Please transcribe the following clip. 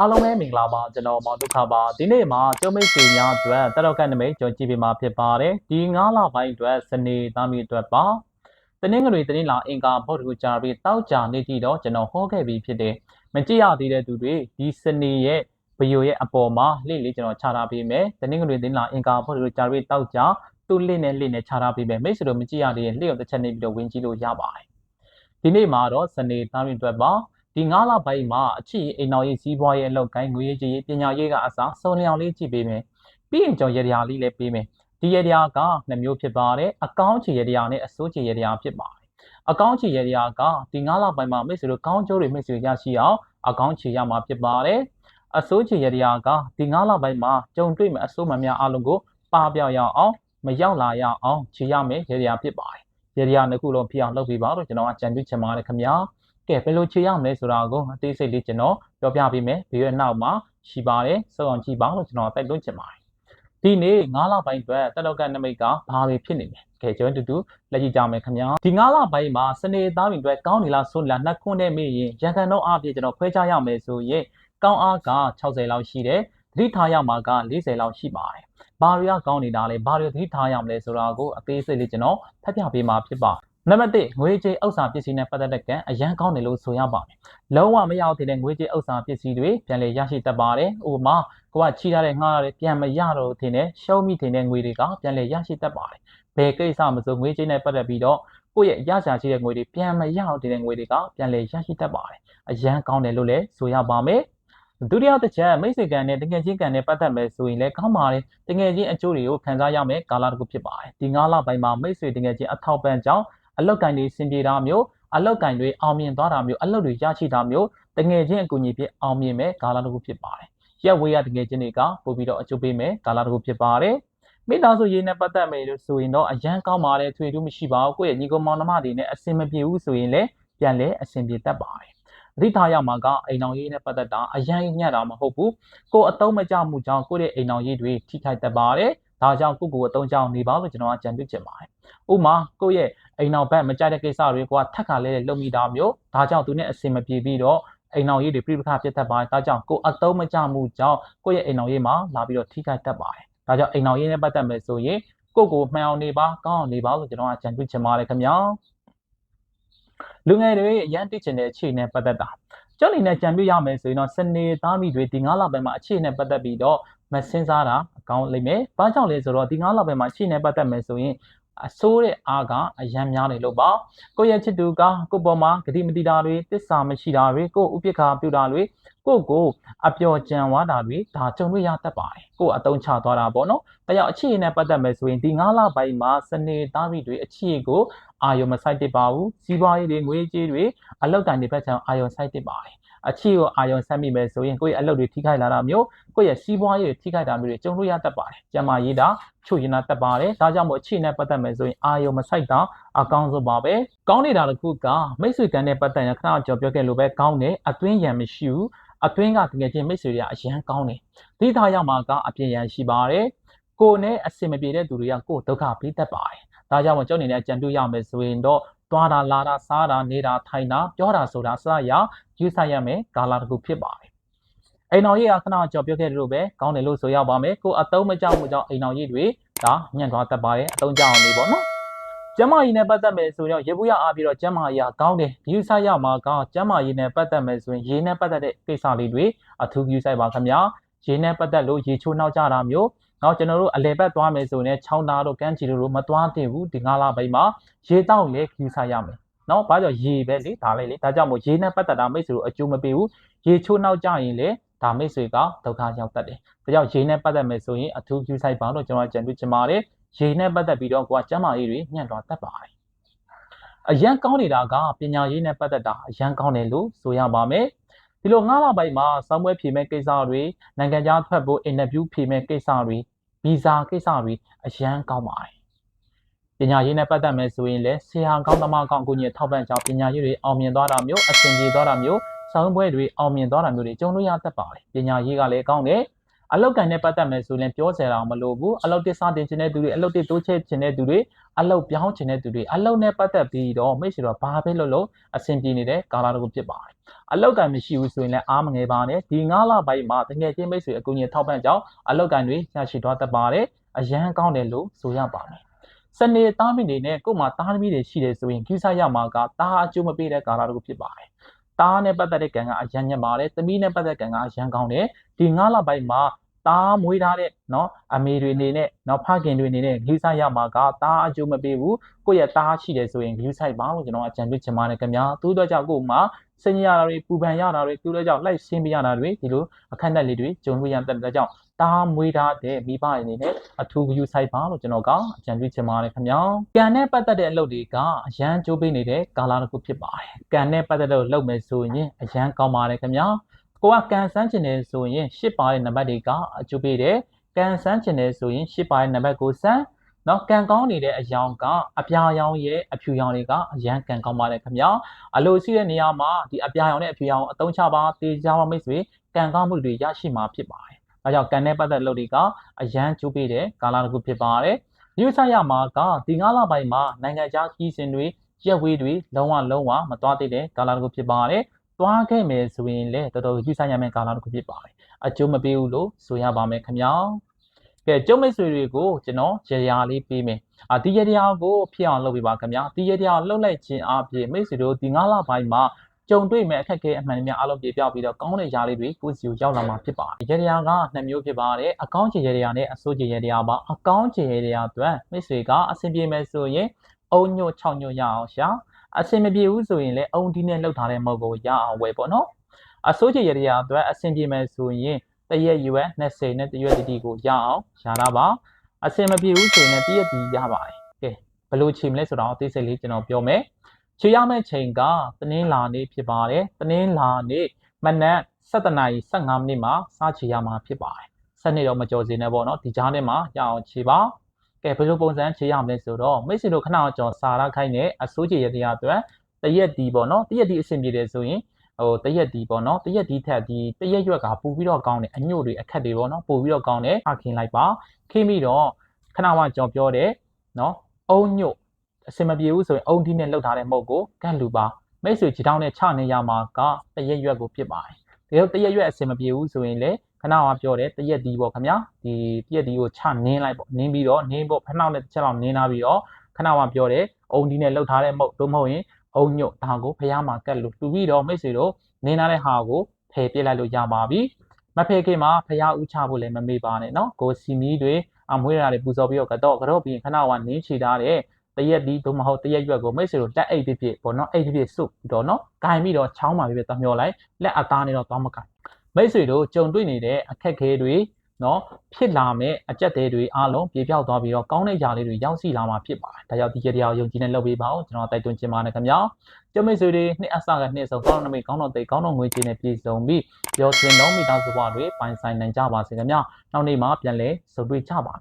အားလုံးပဲမင်္ဂလာပါကျွန်တော်မောင်ဒုက္ခပါဒီနေ့မှာကျုံမိတ်ဆွေများအတွက်တက်တော့ကနမိတ်ကြုံကြည့်ပေးမှာဖြစ်ပါတယ်ဒီ9လပိုင်းအတွက်စနေသားမီအတွက်ပါတနင်္ဂနွေတနင်္လာအင်္ဂါဘုဒ္ဓဂူကြာပြီးတောက်ကြနေတည်တော့ကျွန်တော်ဟောခဲ့ပြီးဖြစ်တယ်မကြည့်ရသေးတဲ့သူတွေဒီစနေရဲ့ဗီဒီယိုရဲ့အပေါ်မှာလိလေးကျွန်တော်ခြာထားပေးမယ်တနင်္ဂနွေတနင်္လာအင်္ဂါဘုဒ္ဓဂူကြာပြီးတောက်ကြသူ့လိနဲ့လိနဲ့ခြာထားပေးမယ်မိတ်ဆွေတို့မကြည့်ရသေးရင်လိကိုတစ်ချက်နေပြီးတော့ဝင်ကြည့်လို့ရပါတယ်ဒီနေ့မှာတော့စနေသားမီအတွက်ပါ ဒီ9လပိုင်းမှာအချစ်အိမ်တော်ရေးစီးပွားရေးအလုပ်ကိုင်းငွေရေးကြီးပညာရေးကအစားစုံလျောင်လေးကြည့်ပေးမယ်ပြီးရင်ကျွန်တော်ရတရားလေးလည်းပေးမယ်ဒီရတရားကနှစ်မျိုးဖြစ်ပါတယ်အကောင်းချေရတရားနဲ့အစိုးချေရတရားဖြစ်ပါတယ်အကောင်းချေရတရားကဒီ9လပိုင်းမှာမိတ်ဆွေတို့ကောင်းကျိုးတွေမိတ်ဆွေရရှိအောင်အကောင်းချေရမှာဖြစ်ပါတယ်အစိုးချေရတရားကဒီ9လပိုင်းမှာကြုံတွေ့မဲ့အစိုးမများအလုံးကိုပါပြောက်ရအောင်မရောက်လာရအောင်ခြေရမယ်ရတရားဖြစ်ပါတယ်ရတရားနှစ်ခုလုံးဖြစ်အောင်လုပ်ပေးပါတော့ကျွန်တော်ကကြံပြုချင်ပါတယ်ခင်ဗျာ ကဲဘယ်လိုခြေရမလဲဆိုတာကိုအသေးစိတ်လေးကျွန်တော်ပြောပြပေးမယ်ဗီဒီယိုနောက်မှာရှိပါတယ်စောင့်ကြည့်ပါလို့ကျွန်တော်တိုက်တွန်းချင်ပါတယ်ဒီနေ့9လပိုင်းအတွက်တက်တော့ကနမိတ်ကဘာတွေဖြစ်နေလဲကဲကျွန်တော်တူတူလက်ကြည့်ကြမယ်ခင်ဗျာဒီ9လပိုင်းမှာစနေသားတွေအတွက်ကောင်းနေလားဆိုးနေလားနှစ်ခွန်းနဲ့မေးရင်ရန်ကန်တော့အပြည့်ကျွန်တော်ခွဲခြားရမယ်ဆိုရင်ကောင်းအားက60လောက်ရှိတယ်သတိထားရမှာက40လောက်ရှိပါတယ်ဘာတွေကကောင်းနေတာလဲဘာတွေသတိထားရမလဲဆိုတာကိုအသေးစိတ်လေးကျွန်တော်ဖတ်ပြပေးမှာဖြစ်ပါ နံပါတ်1ငွေကြေးဥစ္စာပစ္စည်းနဲ့ပတ်သက်တဲ့ကံအရန်ကောင်းတယ်လို့ဆိုရပါမယ်။လုံးဝမရောက်သေးတဲ့ငွေကြေးဥစ္စာပစ္စည်းတွေပြန်လည်ရရှိတတ်ပါတယ်။ဥပမာကိုကချီထားတဲ့ငှားရတဲ့ပြန်မရတော့တဲ့နဲ့ရှုံးမိတဲ့ငွေတွေကပြန်လည်ရရှိတတ်ပါတယ်။ဘယ်ကိစ္စမဆိုငွေကြေးနဲ့ပတ်သက်ပြီးတော့ကိုယ့်ရဲ့ရရှာရှိတဲ့ငွေတွေပြန်မရတော့တဲ့ငွေတွေကပြန်လည်ရရှိတတ်ပါတယ်။အရန်ကောင်းတယ်လို့လည်းဆိုရပါမယ်။ဒုတိယတစ်ချက်မိတ်ဆွေကံနဲ့တကယ်ချင်းကံနဲ့ပတ်သက်မယ်ဆိုရင်လည်းကောင်းပါတယ်တကယ်ချင်းအကျိုးတွေကိုခံစားရမယ်ကာလတစ်ခုဖြစ်ပါတယ်ဒီ9လပိုင်းမှာမိတ်ဆွေတကယ်ချင်းအထောက်ပံ့ကြောင်း အလောက်ကင်တွေစင်ပြေတာမျိုးအလောက်ကင်တွေအောင်မြင်သွားတာမျိုးအလုပ်တွေရရှိတာမျိုးတငယ်ချင်းအကူအညီဖြစ်အောင်မြင်မဲ့ကာလတစ်ခုဖြစ်ပါတယ်။ရက်ဝေးရတငယ်ချင်းတွေကပို့ပြီးတော့အကျိုးပေးမဲ့ကာလတစ်ခုဖြစ်ပါတယ်။မိသားစုရေးနဲ့ပတ်သက်မယ်လို့ဆိုရင်တော့အရန်ကောင်းပါတယ်ထွေထူးမရှိပါဘူး။ကိုယ့်ရဲ့ညီကောင်မောင်နှမတွေနဲ့အဆင်မပြေဘူးဆိုရင်လည်းပြန်လဲအဆင်ပြေတတ်ပါတယ်။အဓိထားရမှာကအိမ်အောင်ရေးနဲ့ပတ်သက်တာအရန်ညံ့တာမဟုတ်ဘူး။ကိုယ်အတုံးမကြမှုကြောင့်ကိုယ့်ရဲ့အိမ်အောင်ရေးတွေထိခိုက်တတ်ပါတယ်။ ဒါကြောင့်ကိုယ့်ကိုယ်အတုံးကြောင့်နေပါလို့ကျွန်တော်ကကြံပြုချင်ပါတယ်။ဥပမာကိုယ့်ရဲ့အိမ်နောက်ဘက်မကြိုက်တဲ့ကိစ္စတွေကိုကထက်ကလဲလုံမိတာမျိုးဒါကြောင့်သူနဲ့အဆင်မပြေပြီးတော့အိမ်နောက်ရေးတွေပြိပခဖြစ်တတ်ပါတယ်ဒါကြောင့်ကိုအတုံးမကြမှုကြောင့်ကိုယ့်ရဲ့အိမ်နောက်ရေးမှာလာပြီးတော့ထိခိုက်တတ်ပါတယ်ဒါကြောင့်အိမ်နောက်ရေးနဲ့ပတ်သက်မယ်ဆိုရင်ကိုကိုမှန်အောင်နေပါကောင်းအောင်နေပါလို့ကျွန်တော်ကကြံပြုချင်ပါတယ်ခင်ဗျာလူငယ်တွေရန်တိချင်တဲ့အခြေအနေပတ်သက်တာကျောင်းနေနဲ့ကြံပြရမယ်ဆိုရင်တော့စနေသားမိတွေဒီ9လပိုင်းမှာအခြေအနေပတ်သက်ပြီးတော့မစင်စားတာအ ကောင်းလိမ့်မယ်။ဘာကြောင့်လဲဆိုတော့ဒီ9လပိုင်းမှာအခြေအနေပတ်သက်မယ်ဆိုရင်အဆိုးတဲ့အားကအယံများနေလို့ပါကိုယ့်ရဲ့ချစ်သူကကိုယ့်ပေါ်မှာဂတိမတိတာတွေတစ္ဆာမရှိတာတွေကိုယ့်ဥပိ္ပခာပြုတာတွေကိုယ့်ကိုအပျော်ကြံဝါတာတွေဒါကြုံတွေ့ရတတ်ပါတယ်ကိုယ့်အတုံးချသွားတာပေါ့နော်ဒါကြောင့်အခြေအနေနဲ့ပတ်သက်မယ်ဆိုရင်ဒီ9လပိုင်းမှာစနေသားမိတွေအခြေကိုအာယုံမဆိုင်တတ်ပါဘူးစီးပွားရေးတွေငွေကြေးတွေအလောက်ကန်တွေဘက်ချောင်းအာယုံဆိုင်တတ်ပါတယ် အချီကိုအာယုံဆက်မိမယ်ဆိုရင်ကိုယ့်ရဲ့အလုပ်တွေထိခိုက်လာတာမျိုးကိုယ့်ရဲ့စီးပွားရေးတွေထိခိုက်တာမျိုးတွေကြုံလို့ရတတ်ပါတယ်။ကျမရေးတာချို့ရင်တာတတ်ပါတယ်။ဒါကြောင့်မို့အချီနဲ့ပတ်သက်မယ်ဆိုရင်အာယုံမဆိုင်တာအကောင်းဆုံးပါပဲ။ကောင်းနေတာတစ်ခုကမိတ်ဆွေကန်နဲ့ပတ်သက်ရင်ခဏကြော်ပြောခဲ့လို့ပဲကောင်းတယ်အသွင်းရံမရှိဘူး။အတွင်းကတကယ်ချင်းမိတ်ဆွေတွေကအရန်ကောင်းတယ်။ဒီသားရောက်မှာကအပြည့်ရန်ရှိပါတယ်။ကိုယ်နဲ့အဆင်မပြေတဲ့သူတွေကကိုယ်ဒုက္ခပေးတတ်ပါတယ်။ဒါကြောင့်မို့ကျောင်းနေနဲ့ကြံပြရမယ်ဆိုရင်တော့ သွားတာလာတာစားတာနေတာထိုင်တာပြောတာဆိုတာစရယူဆိုင်ရမယ်ကာလာတစ်ခုဖြစ်ပါတယ်အိမ်တော်ရေးကခဏကြော်ပြောခဲ့တယ်လို့ပဲကောင်းတယ်လို့ဆိုရပါမယ်ကိုအတုံးမကြောက်မှုကြောင့်အိမ်တော်ရေးတွေဒါညံ့သွားတတ်ပါတယ်အတုံးကြောက်အောင်နေပေါ့နော်ကျမကြီးနဲ့ပတ်သက်မယ်ဆိုရင်ရေဘူးရအားပြီးတော့ကျမကြီးကကောင်းတယ်ယူဆိုင်ရမှာကောင်းကျမကြီးနဲ့ပတ်သက်မယ်ဆိုရင်ရေနဲ့ပတ်သက်တဲ့ကိစ္စလေးတွေအထူးယူဆိုင်ပါခင်ဗျာရေနဲ့ပတ်သက်လို့ရေချိုးနှောက်ကြတာမျိုး နောက်ကျွန်တော်တို့အလဲဘက်သွားမယ်ဆိုရင်ချောင်းသားတို့ကန်းချီတို့မသွားသင့်ဘူးဒီငါးလပိုင်းမှာရေတောက်လေခူးဆိုင်ရမယ်နော်ဘာကြောင့်ရေပဲလေဒါလေးလေဒါကြောင့်မို့ရေနဲ့ပတ်သက်တာမိတ်ဆွေတို့အကျိုးမပေးဘူးရေချိုးနောက်ကြရင်လေဒါမိတ်ဆွေကဒုက္ခရောက်တတ်တယ်ဒါကြောင့်ရေနဲ့ပတ်သက်မယ်ဆိုရင်အထူးကျူးဆိုင်ပါလို့ကျွန်တော်ကြံပြချင်ပါတယ်ရေနဲ့ပတ်သက်ပြီးတော့ကိုကကျမ်းမာရေးတွေညှန့်သွားတတ်ပါတယ်အရန်ကောင်းနေတာကပညာရေးနဲ့ပတ်သက်တာအရန်ကောင်းတယ်လို့ဆိုရပါမယ် ဒီလိုငါးလပိုင်းမှာစောင်းပွဲဖြေမဲ့ကိစ္စတွေနိုင်ငံခြားထွက်ဖို့အင်တာဗျူးဖြေမဲ့ကိစ္စတွေဗီဇာကိစ္စတွေအရန်ကောင်းပါတယ်ပညာရေးနဲ့ပတ်သက်မယ်ဆိုရင်လည်းဆရာကောင်းသမားကောင်းကိုကြီးထောက်ပံ့ကြောင်းပညာရေးတွေအောင်မြင်သွားတာမျိုးအဆင်ပြေသွားတာမျိုးဆောင်းပွဲတွေအောင်မြင်သွားတာမျိုးတွေကြုံလို့ရတတ်ပါတယ်ပညာရေးကလည်းကောင်းတယ် အလောက်ကန်နဲ့ပတ်သက်မယ်ဆိုရင်ပြောစရာတော့မလိုဘူးအလောက်တစ်စတင်ခြင်းတဲ့သူတွေအလောက်တစ်တိုးချဲ့ခြင်းတဲ့သူတွေအလောက်ပြောင်းခြင်းတဲ့သူတွေအလောက်နဲ့ပတ်သက်ပြီးတော့မိတ်ဆွေတော့ဘာပဲလုပ်လို့အဆင်ပြေနေတဲ့ကာလတစ်ခုဖြစ်ပါတယ်အလောက်ကန်မရှိဘူးဆိုရင်လည်းအားမငယ်ပါနဲ့ဒီ9လပိုင်းမှာတကယ်ချင်းမိတ်ဆွေအကူအညီထောက်ပံ့ကြောင်းအလောက်ကန်တွေရရှိသွားတတ်ပါတယ်အရန်ကောင်းတယ်လို့ဆိုရပါမယ်စနေသားမိနေနဲ့ကို့မှာသားသမီးတွေရှိတယ်ဆိုရင်ကိစ္စရမှာကတားအကျိုးမပေးတဲ့ကာလတစ်ခုဖြစ်ပါတယ် တားနဲ့ပတ်သက်တဲ့ကံကအရန်ညက်ပါတယ်သမီးနဲ့ပတ်သက်တဲ့ကံကအရန်ကောင်းတယ်ဒီ9လပိုင်းမှာတားမွေးထားတဲ့เนาะအမေတွေအနေနဲ့เนาะဖခင်တွေအနေနဲ့ဂိစရမှာကတားအကျိုးမပေးဘူးကိုယ့်ရဲ့တားရှိတယ်ဆိုရင်ဂိဆိုင်ပါလို့ကျွန်တော်အကြံပြုချင်ပါတယ်ခင်ဗျာသူတို့ကြောင့်ကို့မှာ စင်ရတာတွေပူပန်ရတာတွေသူတို့ကြောင့်လိုက်ရှင်းပြရတာတွေဒီလိုအခက်အခဲလေးတွေဂျုံလို့ရတဲ့ကြောင့်တားမွေးထားတဲ့မိဘအနေနဲ့အထူးဂိဆိုင်ပါလို့ကျွန်တော်ကအကြံပြုချင်ပါတယ်ခင်ဗျာကံနဲ့ပတ်သက်တဲ့အလုပ်တွေကအရန်ကြိုးပေးနေတဲ့ကာလတစ်ခုဖြစ်ပါတယ်ကံနဲ့ပတ်သက်တဲ့လုပ်မယ်ဆိုရင်အရန်ကောင်းပါတယ်ခင်ဗျာကိုကကန်ဆန်းချင်တယ်ဆိုရင်ရှစ်ပါတဲ့နံပါတ်တွေကအကျိုးပေးတယ်ကန်ဆန်းချင်တယ်ဆိုရင်ရှစ်ပါတဲ့နံပါတ်ကိုစမ်း နော်ကန်ကောင်းနေတဲ့အယောင်ကအပြာရောင်ရဲ့အဖြူရောင်တွေကအရန်ကန်ကောင်းပါတယ်ခင်ဗျာအလိုရှိတဲ့နေရာမှာဒီအပြာရောင်နဲ့အဖြူရောင်အတုံးချပါတေချာပါမိတ်ဆွေကန်ကောင်းမှုတွေရရှိမှာဖြစ်ပါတယ်ဒါကြောင့်ကန်နဲ့ပတ်သက်လုပ်တွေကအရန်ကျိုးပေးတဲ့ကာလတစ်ခုဖြစ်ပါတယ်ညွှန်ဆက်ရမှာကဒီ9လပိုင်းမှာနိုင်ငံခြားကြီးစင်တွေရက်ဝေးတွေလုံးဝလုံးဝမသွားသေးတဲ့ကာလတစ်ခုဖြစ်ပါတယ်သွားခဲ့မယ်ဆိုရင်လည်းတော်တော်ကြီးဆိုင်ရမယ့်ကာလတစ်ခုဖြစ်ပါတယ်အကျိုးမပေးဘူးလို့ဆိုရပါမယ်ခင်ဗျာ ကဲကျုံမိတ်ဆွေတွေကိုကျွန်တော်ရေရာလေးပေးမယ်အာဒီရေရာကိုဖြစ်အောင်လုပ်ပေးပါခင်ဗျာဒီရေရာလှုပ်လိုက်ခြင်းအပြင်မိတ်ဆွေတို့ဒီ9လပိုင်းမှာကြုံတွေ့မဲ့အခက်အခဲအမှန်တည်းများအလုံးပြေပြပြီးတော့ကောင်းတဲ့ຢာလေးတွေကိုစီကိုရောက်လာမှာဖြစ်ပါတယ်ရေရာကနှစ်မျိုးဖြစ်ပါတယ်အကောင်းချေရေရာနဲ့အဆိုးချေရေရာပါအကောင်းချေရေရာအတွက်မိတ်ဆွေကအဆင်ပြေမယ်ဆိုရင်အုံညွတ်6ညွတ်ရအောင်ရှာအဆင်မပြေဘူးဆိုရင်လည်းအုံဒီနဲ့လှုပ်ထားတဲ့မုတ်ကိုရအောင်ဝယ်ပေါ့နော်အစိုးချေရရအတွက်အဆင်ပြေမယ်ဆိုရင် တရက်ရွယ်20နဲ့ တရွက်တီတီကိုရအောင်ရှာတာပါအဆင်မပြေဘူးဆိုရင်လည်းတရက်တီရပါတယ်ကဲဘယ်လိုချိန်မလဲဆိုတော့အသေးစိတ်လေးကျွန်တော်ပြောမယ်ခြေရမယ့်ချိန်ကတနင်္လာနေ့ဖြစ်ပါတယ်တနင်္လာနေ့မနက်7:15မိနစ်မှာစခြေရမှာဖြစ်ပါတယ်စနေတော့မကြော်စင်းနဲ့ပေါ့နော်ဒီကြားထဲမှာရအောင်ခြေပါကဲဘယ်လိုပုံစံခြေရမလဲဆိုတော့မိတ်ဆွေတို့ခဏကြော်စာရခိုင်းနဲ့အစိုးချေရတရားအတွက်တရက်ဒီပေါ့နော်တရက်ဒီအဆင်ပြေတယ်ဆိုရင် ဟိုတရက်ဒီပေါ့နော်တရက်ဒီထက်ဒီတရက်ရွက်ကပို့ပြီးတော့ကောင်းတယ်အညို့တွေအခက်တွေပေါ့နော်ပို့ပြီးတော့ကောင်းတယ်အခင်းလိုက်ပါခင်းပြီးတော့ခဏမှကြော်ပြောတယ်နော်အုံညို့အစင်မပြေဘူးဆိုရင်အုံဒီနဲ့လှုပ်ထားတဲ့မုတ်ကိုကန့်လူပါမိတ်ဆွေခြေထောက်နဲ့ချနေရမှာကတရက်ရွက်ကိုဖြစ်ပါတယ်ဒါကြောင့်တရက်ရွက်အစင်မပြေဘူးဆိုရင်လေခဏမှပြောတယ်တရက်ဒီပေါ့ခင်ဗျာဒီတရက်ဒီကိုချနင်းလိုက်ပေါ့နင်းပြီးတော့နင်းပေါ့ဖနှောက်နဲ့တစ်ချက်လောက်နင်းလာပြီးတော့ခဏမှပြောတယ်အုံဒီနဲ့လှုပ်ထားတဲ့မုတ်တို့မဟုတ်ရင် အုံညွတ်ဒါကိုဖះမှာကတ်လို့တူပြီးတော့မိတ်ဆွေတို့နင်းလာတဲ့ဟာကိုဖယ်ပြစ်လိုက်လို့ရပါပြီမဖယ်ခင်မှာဖះဥချဖို့လည်းမမေ့ပါနဲ့နော်ကိုစီမီတွေအမွေးရတာတွေပူဇော်ပြီးတော့ကတော့ကတော့ပြီးရင်ခဏကနင်းချီထားတဲ့တရက်ဒီသို့မဟုတ်တရက်ရွက်ကိုမိတ်ဆွေတို့တက်အိတ်ဖြစ်ဖြစ်ပေါ့နော်အိတ်ဖြစ်ဖြစ်စုပ်တော့နော်ဂိုင်ပြီးတော့ချောင်းမှာဖြစ်ဖြစ်သမျောလိုက်လက်အသားနဲ့တော့သွားမကင်မိတ်ဆွေတို့ကြုံတွေ့နေတဲ့အခက်ခဲတွေ နော်ဖြစ်လာမဲ့အကြက်သေးတွေအားလုံးပြေပြောက်သွားပြီးတော့ကောင်းတဲ့ຢာလေးတွေရောက်စီလာမှာဖြစ်ပါတယ်။ဒါကြောင့်ဒီကြတရားကိုယုံကြည်နဲ့လုပ်ပေးပါဦးကျွန်တော်တိုက်တွန်းချင်ပါတယ်ခင်ဗျာ။ကျမိတ်ဆွေတွေနှစ်အစကနှစ်ဆုံးကောင်းတဲ့မိတ်ကောင်းတော့တိတ်ကောင်းတော့ငွေကြေးနဲ့ပြည်စုံပြီးရောစင်တော့မိသားစုဘဝတွေပိုင်ဆိုင်နိုင်ကြပါစေခင်ဗျာ။နောက်နေ့မှာပြန်လဲဆုံတွေ့ကြပါ